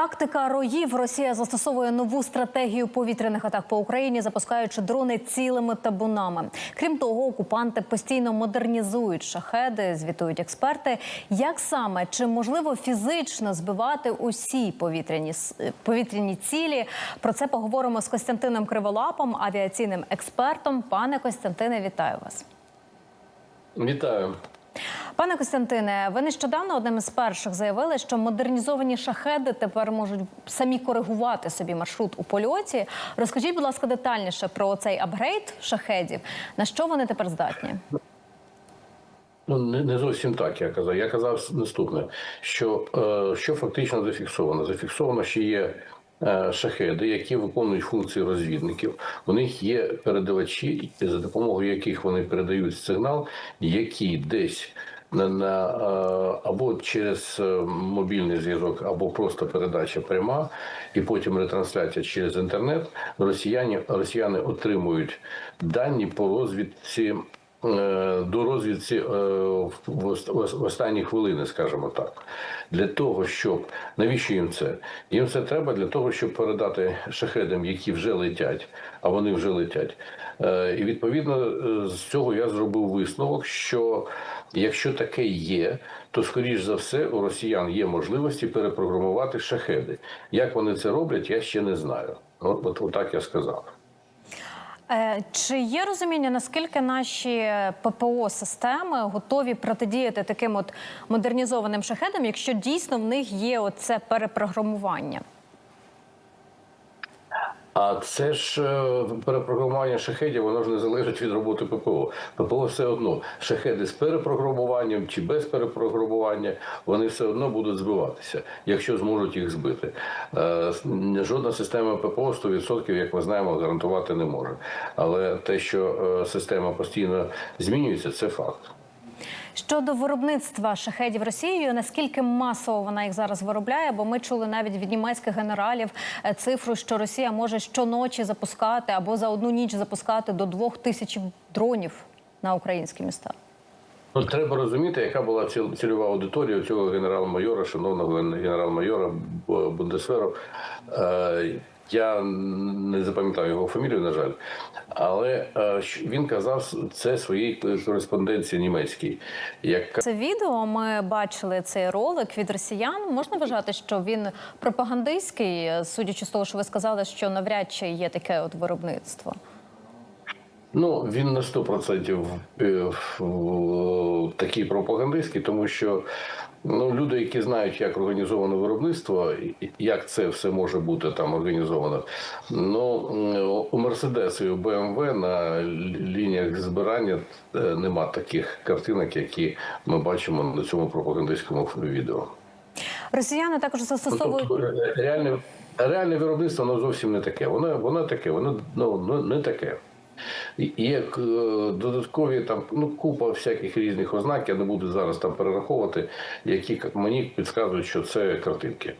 Тактика роїв Росія застосовує нову стратегію повітряних атак по Україні, запускаючи дрони цілими табунами. Крім того, окупанти постійно модернізують шахеди, звітують експерти. Як саме чи можливо фізично збивати усі повітряні е, повітряні цілі? Про це поговоримо з Костянтином Криволапом, авіаційним експертом. Пане Костянтине, вітаю вас. Вітаю. Пане Костянтине, ви нещодавно одним із перших заявили, що модернізовані шахеди тепер можуть самі коригувати собі маршрут у польоті. Розкажіть, будь ласка, детальніше про цей апгрейд шахедів. На що вони тепер здатні? Ну не, не зовсім так. Я казав. Я казав наступне: що, е, що фактично зафіксовано? Зафіксовано, що є. Е, Шахеди, які виконують функції розвідників, у них є передавачі, за допомогою яких вони передають сигнал, який десь на, на е, або через е, мобільний зв'язок, або просто передача пряма, і потім ретрансляція через інтернет. Росіяни, росіяни отримують дані по розвідці до розвідці е, в останні хвилини, скажімо так, для того, щоб навіщо їм це? Їм це треба для того, щоб передати шахедам, які вже летять, а вони вже летять. Е, І відповідно е, з цього я зробив висновок, що якщо таке є, то скоріш за все у росіян є можливості перепрограмувати шахеди. Як вони це роблять, я ще не знаю. От, от, от так я сказав. Е, Чи є розуміння, наскільки наші ППО системи готові протидіяти таким от модернізованим шахедам, якщо дійсно в них є оце перепрограмування? А це ж е, перепрограмування шахедів, воно ж не залежить від роботи ППО. ППО все одно шахеди з перепрограмуванням чи без перепрограмування, вони все одно будуть збиватися, якщо зможуть їх збити. Е, Жодна система ППО 100%, як ми знаємо, гарантувати не може. Але те, що е, система постійно змінюється, це факт. Щодо виробництва шахедів Росією, наскільки масово вона їх зараз виробляє? Бо ми чули навіть від німецьких генералів е, цифру, що Росія може щоночі запускати або за одну ніч запускати до двох тисяч дронів на українські міста. Ну, треба розуміти, яка була ціл- цільова аудиторія цього генерал-майора, шановного генерал-майора Б- Бундесверу. Я не запам'ятав його фамілію, на жаль, але е, він казав це своїй кореспонденції німецькій, яка Це відео ми бачили цей ролик від росіян. Можна вважати, що він пропагандистський, судячи з того, що ви сказали, що навряд чи є таке от виробництво. Ну, він на 100% е, такий пропагандистський, тому що ну, люди, які знають, як організовано виробництво, як це все може бути там організовано. Ну, у Мерседес і у БМВ на лініях збирання е, нема таких картинок, які ми бачимо на цьому пропагандистському відео. Росіяни також застосовують тобто, е, реальне, реальне виробництво воно зовсім не таке. Воно, воно таке, воно ну, ну, не таке. Є е, додаткові там ну купа всяких різних ознак. Я не буду зараз там перераховувати, які мені підказують, що це картинки.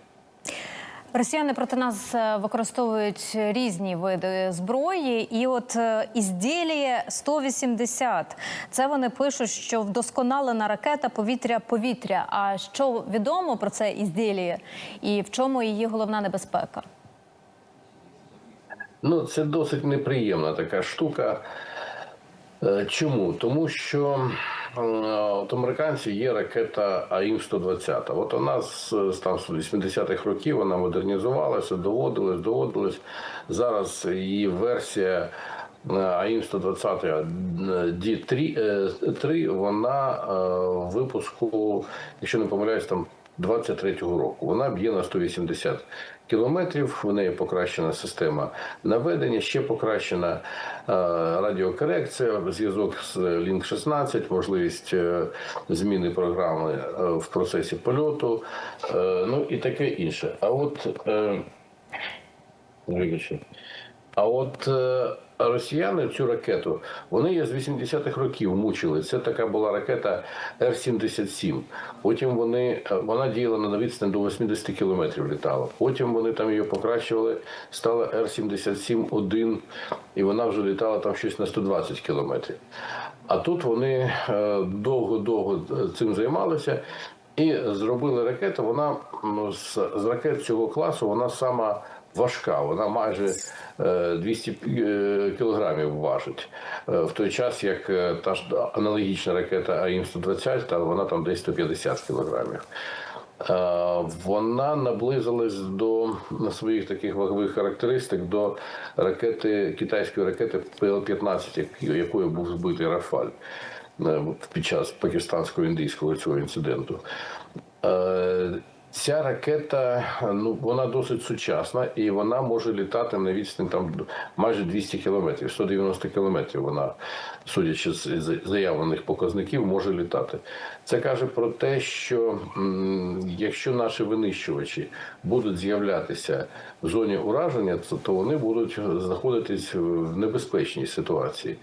Росіяни проти нас е, використовують різні види зброї, і от е, ізділіє 180 Це вони пишуть, що вдосконалена ракета повітря-повітря. А що відомо про це ізділіє і в чому її головна небезпека? Ну, це досить неприємна така штука. Е, Чому? Тому що е, от американців є ракета АІМ-120. От вона з, там з 80-х років вона модернізувалася, доводилась, доводилась. Зараз її версія АІМ-120 D3, е, 3, вона е, випуску, якщо не помиляюсь, там 23-го року. Вона б'є на 180 кілометрів. В неї покращена система наведення, ще покращена е, радіокорекція, зв'язок з Link 16, можливість е, зміни програми е, в процесі польоту, ну і таке інше. А от вибачте. А от е, росіяни цю ракету, вони її з 80-х років мучили. Це така була ракета Р-77. Потім вони, е, вона діяла на відстань до 80 кілометрів літала. Потім вони там її покращували, стала Р-77-1, і вона вже літала там щось на 120 кілометрів. А тут вони е, довго-довго цим займалися. І зробили ракету. Вона з ракет цього класу вона сама важка. Вона майже е, 200 е, кілограмів важить. Е, В той час, як е, та ж аналогічна ракета АІМ-120, та вона там десь 150 кілограмів. Е, Вона наблизилась до своїх таких вагових характеристик до ракети китайської ракети ПЛ-15, як- якою був збитий Рафаль е, під час пакистансько-індійського цього інциденту. Ця ракета ну вона досить сучасна і вона може літати на відстані там майже 200 кілометрів, 190 кілометрів. Вона, судячи з з заявлених показників, може літати. Це каже про те, що якщо наші винищувачі будуть з'являтися в зоні ураження, то, то вони будуть знаходитись в небезпечній ситуації.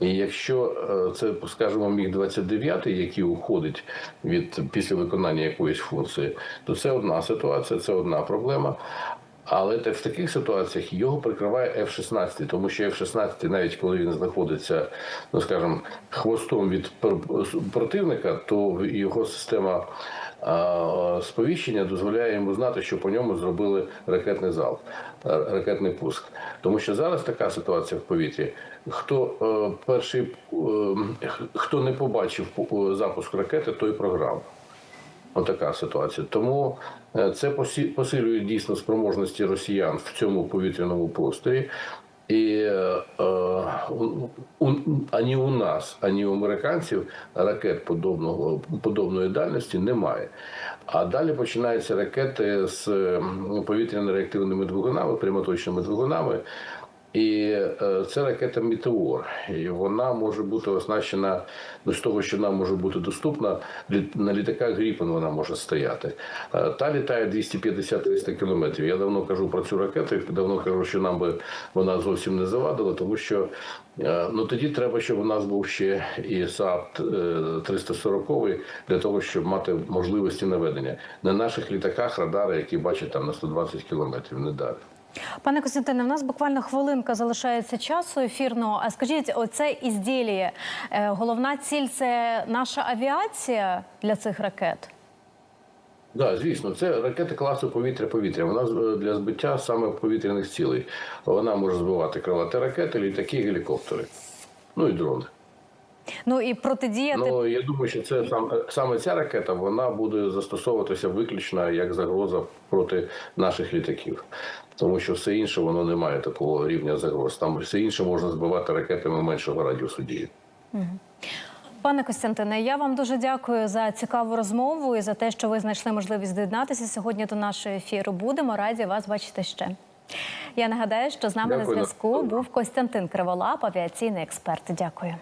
І якщо е, це, скажімо, міг 29 який уходить від після виконання якоїсь функції, то це одна ситуація, це одна проблема. Але те- в таких ситуаціях його прикриває F-16, тому що F-16, навіть коли він знаходиться, ну скажімо, хвостом від противника, то його система сповіщення дозволяє йому знати, що по ньому зробили ракетний залп, е, ракетний пуск. Тому що зараз така ситуація в повітрі. Хто е, перший, е, хто не побачив запуск ракети, той програв. Отака ситуація. Тому е, це посилює дійсно спроможності росіян в цьому повітряному просторі. І е, у- ані у нас, ані у американців ракет подобного подобної дальності немає. А далі починаються ракети з повітряно-реактивними двигунами, прямоточними двигунами. І е, це ракета Метеор. І вона може бути оснащена ну, з того, що нам може бути доступна. На літаках Гріпен вона може стояти. Е, Та літає 250-300 кілометрів. Я давно кажу про цю ракету, давно кажу, що нам би вона зовсім не завадила, тому що е, ну тоді треба, щоб у нас був ще і САП 340 для того, щоб мати можливості наведення. На наших літаках радари, які бачать там на 120 кілометрів, не далі. Пане Костянтине, в нас буквально хвилинка залишається часу ефірного. А скажіть, оце ізділіє, е, головна ціль це наша авіація для цих ракет? Да, звісно, це ракети класу повітря-повітря. Вона е, для збиття саме повітряних цілей. Вона може збивати крилаті ракети, літаки, гелікоптери. Ну і дрони. Ну і протидіяти Ну я думаю, що це сам саме ця ракета вона буде застосовуватися виключно як загроза проти наших літаків. Тому що все інше воно не має такого рівня загроз. Там все інше можна збивати ракетами меншого радіусу дії. Пане Костянтине, я вам дуже дякую за цікаву розмову і за те, що ви знайшли можливість доєднатися сьогодні до нашого ефіру. Будемо раді вас бачити ще. Я нагадаю, що з нами на зв'язку був Костянтин Криволап, авіаційний експерт. Дякую.